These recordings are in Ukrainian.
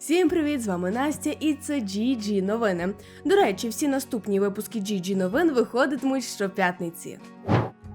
Всім привіт! З вами Настя, і це GG новини. До речі, всі наступні випуски GG новин виходитимуть щоп'ятниці.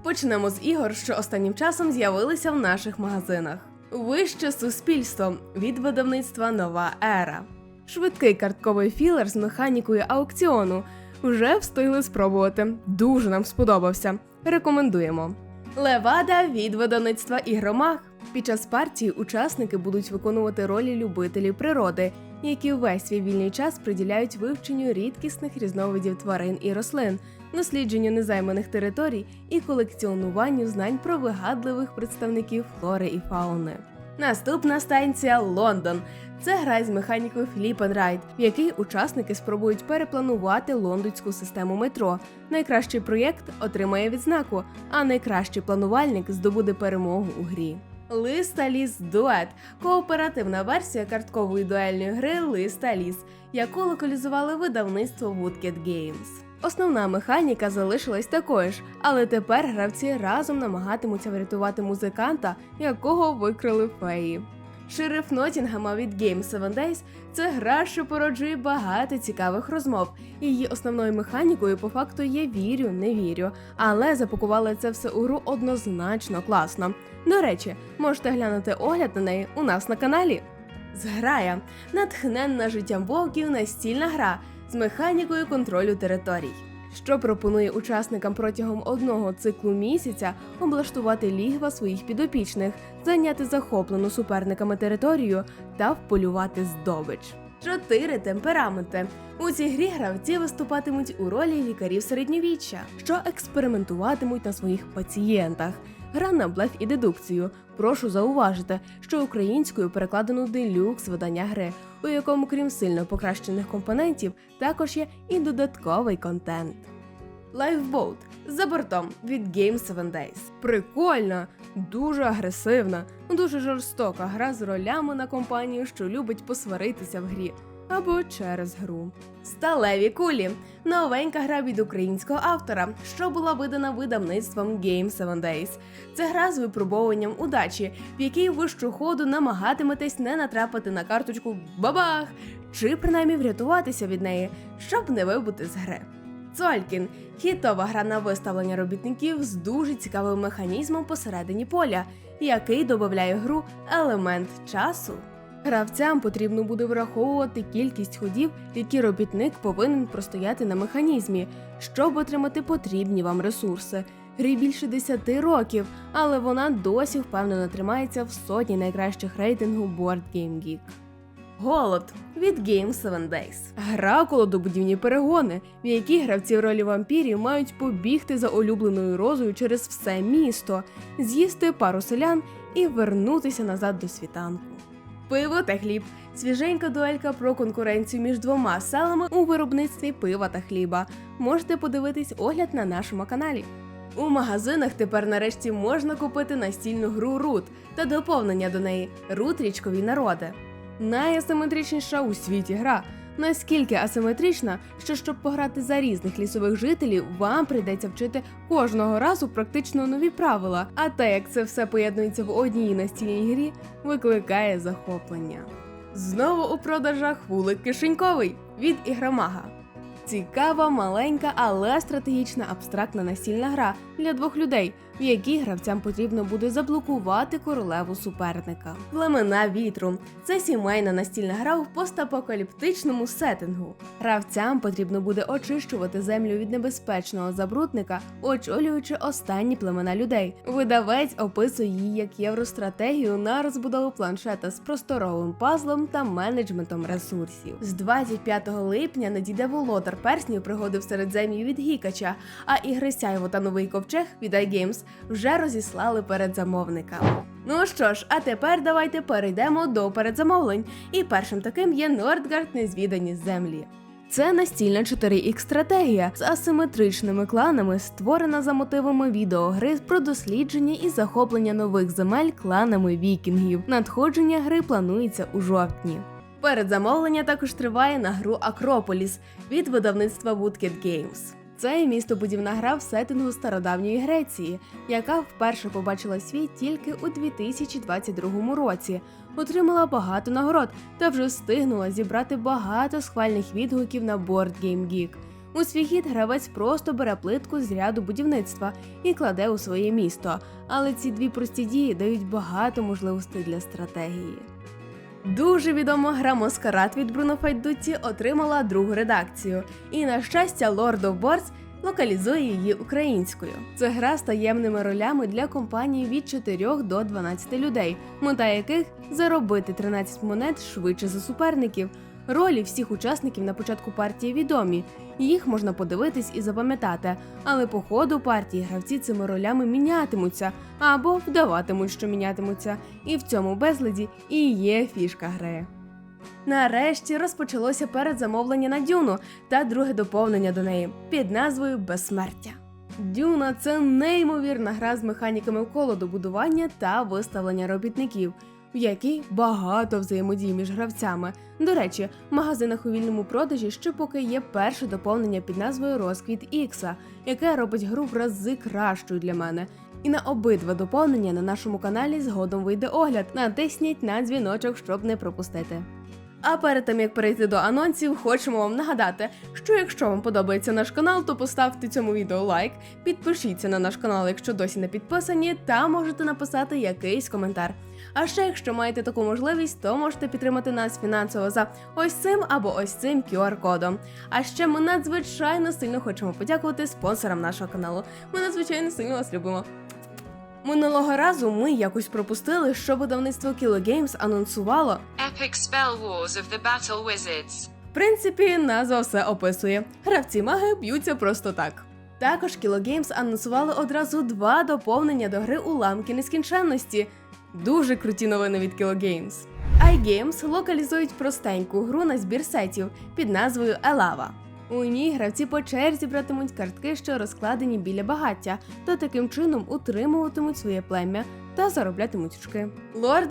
Почнемо з ігор, що останнім часом з'явилися в наших магазинах. Вище суспільство від видавництва Нова Ера. Швидкий картковий філер з механікою аукціону. Вже встигли спробувати. Дуже нам сподобався. Рекомендуємо. Левада від видавництва Ігромах. Під час партії учасники будуть виконувати ролі любителів природи, які весь свій вільний час приділяють вивченню рідкісних різновидів тварин і рослин, дослідженню незайманих територій і колекціонуванню знань про вигадливих представників флори і фауни. Наступна станція Лондон. Це гра з механікою Flip and Ride, в якій учасники спробують перепланувати лондонську систему метро. Найкращий проєкт отримає відзнаку, а найкращий планувальник здобуде перемогу у грі. Листа ліс дует кооперативна версія карткової дуельної гри Листа ліс, яку локалізували видавництво Woodkid Games. Основна механіка залишилась такою ж, але тепер гравці разом намагатимуться врятувати музиканта, якого викрили феї. Шериф Нотінгема від Game 7 Days – це гра, що породжує багато цікавих розмов. Її основною механікою по факту є вірю, не вірю, але запакували це все у гру однозначно класно. До речі, можете глянути огляд на неї у нас на каналі. Зграя натхненна життям вовків настільна гра з механікою контролю територій, що пропонує учасникам протягом одного циклу місяця облаштувати лігва своїх підопічних, зайняти захоплену суперниками територію та вполювати здобич. Чотири темпераменти. У цій грі гравці виступатимуть у ролі лікарів середньовіччя, що експериментуватимуть на своїх пацієнтах. Гра на блеф і дедукцію. Прошу зауважити, що українською перекладено делюкс видання гри, у якому, крім сильно покращених компонентів, також є і додатковий контент. Lifeboat за бортом від Game 7 Days. Прикольна, дуже агресивна, дуже жорстока гра з ролями на компанію, що любить посваритися в грі. Або через гру. Сталеві кулі новенька гра від українського автора, що була видана видавництвом Game 7 Days. Це гра з випробовуванням удачі, в якій ви щоходу намагатиметесь не натрапити на карточку бабах, чи принаймні врятуватися від неї, щоб не вибути з гри. Цолькін хітова гра на виставлення робітників з дуже цікавим механізмом посередині поля, який додає гру елемент часу. Гравцям потрібно буде враховувати кількість ходів, які робітник повинен простояти на механізмі, щоб отримати потрібні вам ресурси. Грі більше 10 років, але вона досі впевнено тримається в сотні найкращих рейтингу Board Game Geek. Голод від Game 7 Days. Гра колодобудівні перегони, в якій гравці в ролі вампірів мають побігти за улюбленою розою через все місто, з'їсти пару селян і вернутися назад до світанку. Пиво та хліб свіженька дуелька про конкуренцію між двома селами у виробництві пива та хліба. Можете подивитись огляд на нашому каналі. У магазинах тепер нарешті можна купити настільну гру Рут та доповнення до неї Рут річкові народи. Найасиметричніша у світі гра. Наскільки асиметрична, що щоб пограти за різних лісових жителів, вам прийдеться вчити кожного разу практично нові правила. А те, як це все поєднується в одній настільній грі, викликає захоплення. Знову у продажах вулик кишеньковий від ігромага. Цікава, маленька, але стратегічна абстрактна настільна гра для двох людей, в якій гравцям потрібно буде заблокувати королеву суперника. Племена вітру це сімейна настільна гра в постапокаліптичному сеттингу. Гравцям потрібно буде очищувати землю від небезпечного забрудника, очолюючи останні племена людей. Видавець описує її як євростратегію на розбудову планшета з просторовим пазлом та менеджментом ресурсів. З 25 липня надійде володар перснів пригоди в середзем'ї від Гікача, а ігри Сяйво та новий ковчег від iGames вже розіслали передзамовникам. Ну що ж, а тепер давайте перейдемо до передзамовлень. І першим таким є Нордгард Незвідані землі. Це настільна 4X стратегія з асиметричними кланами, створена за мотивами відеогри про дослідження і захоплення нових земель кланами вікінгів. Надходження гри планується у жовтні. Передзамовлення також триває на гру Акрополіс від видавництва Woodcat Games. Це містобудівна гра в сеттингу стародавньої Греції, яка вперше побачила світ тільки у 2022 році, отримала багато нагород та вже встигнула зібрати багато схвальних відгуків на Board Game Geek. У свій хід гравець просто бере плитку з ряду будівництва і кладе у своє місто, але ці дві прості дії дають багато можливостей для стратегії. Дуже відома гра Маскарад від Бруно Файдутті отримала другу редакцію, і на щастя, Lord of Boards локалізує її українською. Це гра з таємними ролями для компанії від 4 до 12 людей, мета яких заробити 13 монет швидше за суперників. Ролі всіх учасників на початку партії відомі. Їх можна подивитись і запам'ятати, але по ходу партії гравці цими ролями мінятимуться або вдаватимуть, що мінятимуться. І в цьому безладі і є фішка гри. Нарешті розпочалося передзамовлення на Дюну та друге доповнення до неї під назвою Безсмертя. Дюна це неймовірна гра з механіками колодобудування та виставлення робітників, в якій багато взаємодій між гравцями. До речі, в магазинах у вільному продажі ще поки є перше доповнення під назвою Розквіт Ікса, яке робить гру в рази кращою для мене. І на обидва доповнення на нашому каналі згодом вийде огляд. Натисніть на дзвіночок, щоб не пропустити. А перед тим як перейти до анонсів, хочемо вам нагадати, що якщо вам подобається наш канал, то поставте цьому відео лайк, підпишіться на наш канал, якщо досі не підписані, та можете написати якийсь коментар. А ще, якщо маєте таку можливість, то можете підтримати нас фінансово за ось цим або ось цим QR-кодом. А ще ми надзвичайно сильно хочемо подякувати спонсорам нашого каналу. Ми надзвичайно сильно вас любимо. Минулого разу ми якось пропустили, що видавництво Kilo Games анонсувало. Epic Spell Wars of the Battle Wizards. В принципі, назва все описує. Гравці маги б'ються просто так. Також Kilo Games анонсували одразу два доповнення до гри уламки нескінченності. Дуже круті новини від KiloGames. iGames локалізують простеньку гру на збір сетів під назвою Елава. У ній гравці по черзі братимуть картки, що розкладені біля багаття, та таким чином утримуватимуть своє плем'я та зароблятимуть очки.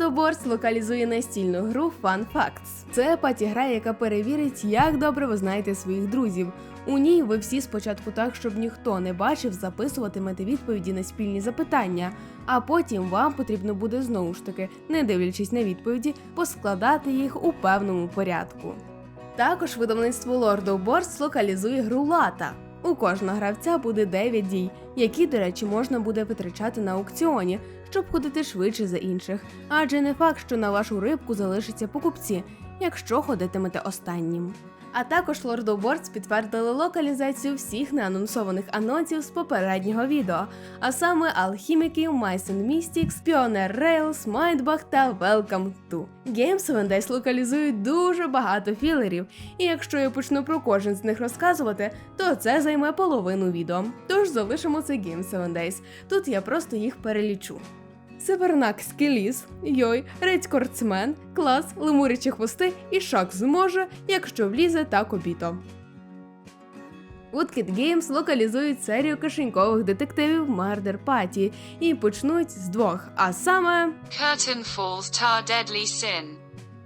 Boards локалізує настільну гру Fun Facts. Це паті-гра, яка перевірить, як добре ви знаєте своїх друзів. У ній ви всі спочатку так, щоб ніхто не бачив, записуватимете відповіді на спільні запитання, а потім вам потрібно буде знову ж таки, не дивлячись на відповіді, поскладати їх у певному порядку. Також видавництво Lord of Boards локалізує гру Лата. У кожного гравця буде 9 дій, які, до речі, можна буде витрачати на аукціоні, щоб ходити швидше за інших. Адже не факт, що на вашу рибку залишаться покупці, якщо ходитимете останнім. А також Boards підтвердили локалізацію всіх неанонсованих анонсів з попереднього відео, а саме Mice and Mystics, Pioneer Rails, Mindbug та Welcome to. Games Seven Days локалізують дуже багато філерів, і якщо я почну про кожен з них розказувати, то це займе половину відео. Тож залишимо це Games Seven Days. Тут я просто їх перелічу. Севернак ліс, Йой, Рецькорцмен, Клас, Лемурячі хвости і Шак зможе, якщо влізе так обіто. Woodkid Games локалізують серію кишенькових детективів Murder Party і почнуть з двох, а саме Curtain Falls Tar Deadly Sin.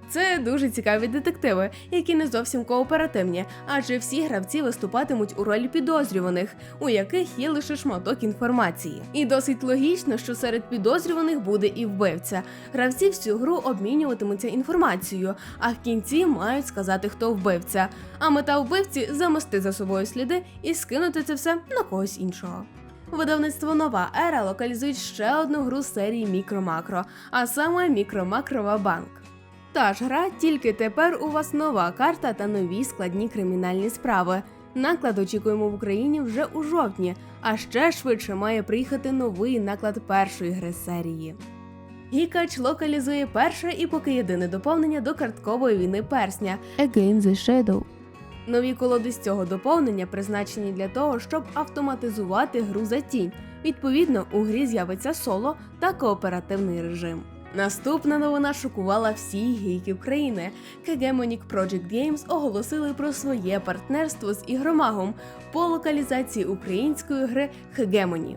Це дуже цікаві детективи, які не зовсім кооперативні, адже всі гравці виступатимуть у ролі підозрюваних, у яких є лише шматок інформації. І досить логічно, що серед підозрюваних буде і вбивця. Гравці всю гру обмінюватимуться інформацією, а в кінці мають сказати, хто вбивця. А мета вбивці замести за собою сліди і скинути це все на когось іншого. Видавництво Нова Ера локалізують ще одну гру серії Мікро-Макро, а саме Мікро-Макрова Банк. Та ж гра, тільки тепер у вас нова карта та нові складні кримінальні справи. Наклад очікуємо в Україні вже у жовтні, а ще швидше має приїхати новий наклад першої гри серії. Гікач локалізує перше і поки єдине доповнення до карткової війни персня Against the Shadow. Нові колоди з цього доповнення призначені для того, щоб автоматизувати гру за тінь. Відповідно, у грі з'явиться соло та кооперативний режим. Наступна новина шокувала всі гейків країни. Hegemonic Project Games оголосили про своє партнерство з ігромагом по локалізації української гри Hegemony.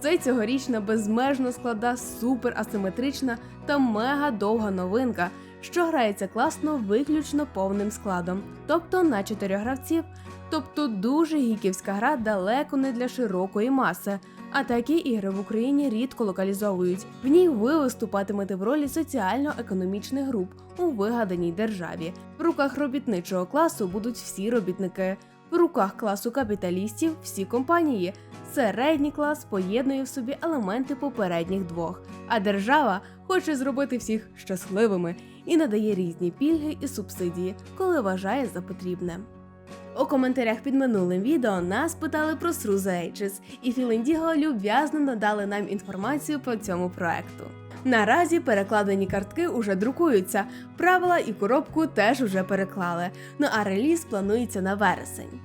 Це цьогорічна безмежно склада супер асиметрична та мега довга новинка, що грається класно виключно повним складом, тобто на 4 гравців. Тобто дуже гіківська гра далеко не для широкої маси. А такі ігри в Україні рідко локалізовують. В ній ви виступатимете в ролі соціально-економічних груп у вигаданій державі. В руках робітничого класу будуть всі робітники. В руках класу капіталістів всі компанії. Середній клас поєднує в собі елементи попередніх двох, а держава хоче зробити всіх щасливими і надає різні пільги і субсидії, коли вважає за потрібне. У коментарях під минулим відео нас питали про the Ages, і Філіндіго люб'язно надали нам інформацію по цьому проекту. Наразі перекладені картки уже друкуються, правила і коробку теж уже переклали. Ну а реліз планується на вересень.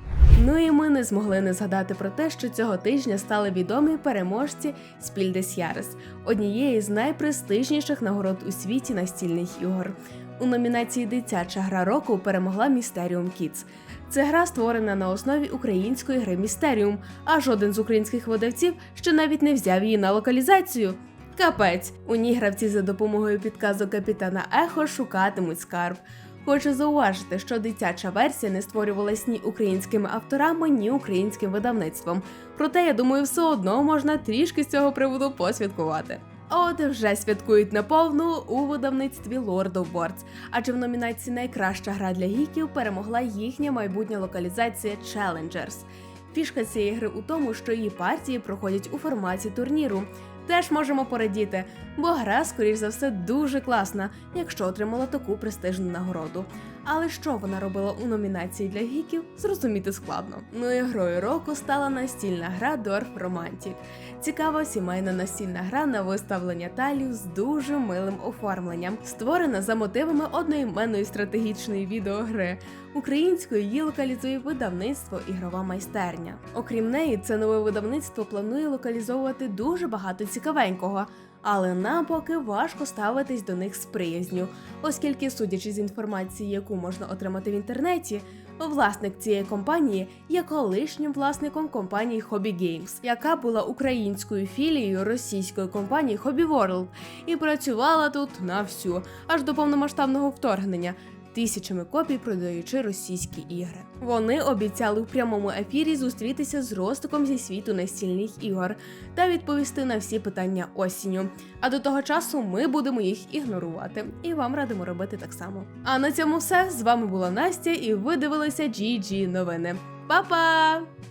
Ну і ми не змогли не згадати про те, що цього тижня стали відомі переможці Спільдес Ярес, однієї з найпрестижніших нагород у світі настільних ігор. У номінації Дитяча гра року перемогла Mysterium Kids. Це гра створена на основі української гри Mysterium, а жоден з українських видавців ще навіть не взяв її на локалізацію. Капець, у ній гравці за допомогою підказу капітана Ехо шукатимуть скарб. Хочу зауважити, що дитяча версія не створювалась ні українськими авторами, ні українським видавництвом. Проте, я думаю, все одно можна трішки з цього приводу посвяткувати. От вже святкують наповну у видавництві Lord of Words, адже в номінації Найкраща гра для гіків перемогла їхня майбутня локалізація Challengers. Фішка цієї гри у тому, що її партії проходять у форматі турніру. Теж можемо порадіти, бо гра, скоріш за все, дуже класна, якщо отримала таку престижну нагороду. Але що вона робила у номінації для гіків, зрозуміти складно. Ну і грою року стала настільна гра Dwarf Romantic. Цікава сімейна настільна гра на виставлення талів з дуже милим оформленням, створена за мотивами одноіменної стратегічної відеогри. Українською її локалізує видавництво ігрова майстерня. Окрім неї, це нове видавництво планує локалізовувати дуже багато цікавенького. Але нам поки важко ставитись до них з приязню, оскільки, судячи з інформації, яку можна отримати в інтернеті, власник цієї компанії є колишнім власником компанії Hobby Games, яка була українською філією російської компанії Hobby World і працювала тут на всю аж до повномасштабного вторгнення. Тисячами копій продаючи російські ігри. Вони обіцяли в прямому ефірі зустрітися з Ростиком зі світу настільних ігор та відповісти на всі питання осінню. А до того часу ми будемо їх ігнорувати і вам радимо робити так само. А на цьому все з вами була Настя, і ви дивилися GG новини. Па-па!